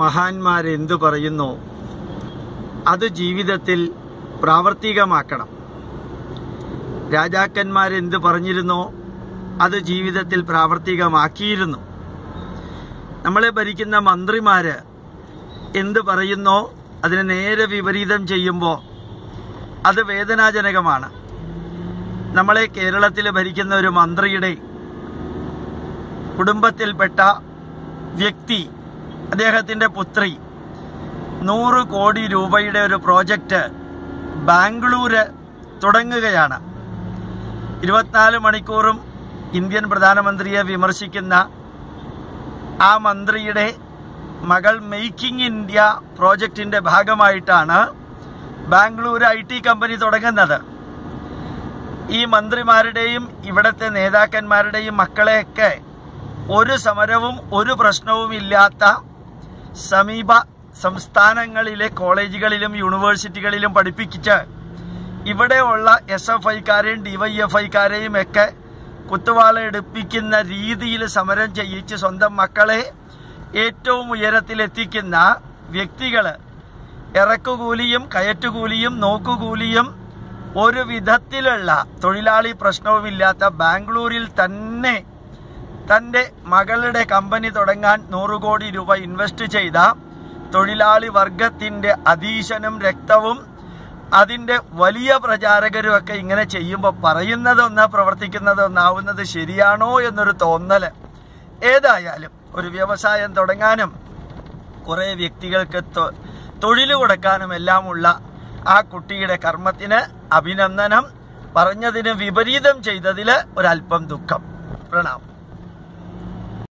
മഹാന്മാരെന്തു പറയുന്നു? അത് ജീവിതത്തിൽ പ്രാവർത്തികമാക്കണം. രാജാക്കന്മാരെന്ത് പറഞ്ഞിരുന്നോ? അത് ജീവിതത്തിൽ പ്രാവർത്തികമാക്കിയിരുന്നു. നമ്മളെ ഭരിക്കുന്ന മന്ത്രിമാര് എന്ത് പറയുന്നോ? അതിന് നേരെ വിപരീതം ചെയ്യുമ്പോൾ അത് വേദനാജനകമാണ്. നമ്മളെ കേരളത്തിൽ ഭരിക്കുന്ന ഒരു മന്ത്രിയുടെ കുടുംബത്തിൽപ്പെട്ട വ്യക്തി അദ്ദേഹത്തിന്റെ പുത്രി നൂറ് കോടി രൂപയുടെ ഒരു പ്രോജക്റ്റ് ബാംഗ്ലൂര് തുടങ്ങുകയാണ്. ഇരുപത്തിനാല് മണിക്കൂറും ഇന്ത്യൻ പ്രധാനമന്ത്രിയെ വിമർശിക്കുന്ന ആ മന്ത്രിയുടെ മകൾ മെയ്ക്കിംഗ് ഇന്ത്യ പ്രോജക്റ്റിന്റെ ഭാഗമായിട്ടാണ് ബാംഗ്ലൂർ ഐ ടി കമ്പനി തുടങ്ങുന്നത്. ഈ മന്ത്രിമാരുടെയും ഇവിടുത്തെ നേതാക്കന്മാരുടെയും മക്കളെയൊക്കെ ഒരു സമരവും ഒരു പ്രശ്നവും ഇല്ലാത്ത സമീപ സംസ്ഥാനങ്ങളിലെ കോളേജുകളിലും യൂണിവേഴ്സിറ്റികളിലും പഠിപ്പിച്ച് ഇവിടെയുള്ള എസ് എഫ് ഐക്കാരെയും ഡിവൈഎഫ് ഐക്കാരെയും ഒക്കെ കുത്തുവാള എടുപ്പിക്കുന്ന രീതിയിൽ സമരം ചെയ്യിച്ച് സ്വന്തം മക്കളെ ഏറ്റവും ഉയരത്തിലെത്തിക്കുന്ന വ്യക്തികൾ ഇറക്കുകൂലിയും കയറ്റുകൂലിയും നോക്കുകൂലിയും ഒരു വിധത്തിലുള്ള തൊഴിലാളി പ്രശ്നവുമില്ലാത്ത ബാംഗ്ലൂരിൽ തന്നെ തന്റെ മകളുടെ കമ്പനി തുടങ്ങാൻ നൂറ് കോടി രൂപ ഇൻവെസ്റ്റ് ചെയ്ത തൊഴിലാളി വർഗത്തിന്റെ അധീശനും രക്തവും അതിന്റെ വലിയ പ്രചാരകരും ഒക്കെ ഇങ്ങനെ ചെയ്യുമ്പോൾ പറയുന്നതൊന്ന് പ്രവർത്തിക്കുന്നതൊന്നാവുന്നത് ശരിയാണോ എന്നൊരു തോന്നൽ ഏതായാലും ഒരു വ്യവസായം തുടങ്ങാനും കുറേ വ്യക്തികൾക്ക് തൊഴിൽ കൊടുക്കാനും എല്ലാമുള്ള ആ കുട്ടിയുടെ കർമ്മത്തിന് അഭിനന്ദനം. പറഞ്ഞതിന് വിപരീതം ചെയ്തതിൽ ഒരല്പം ദുഃഖം. പ്രണാം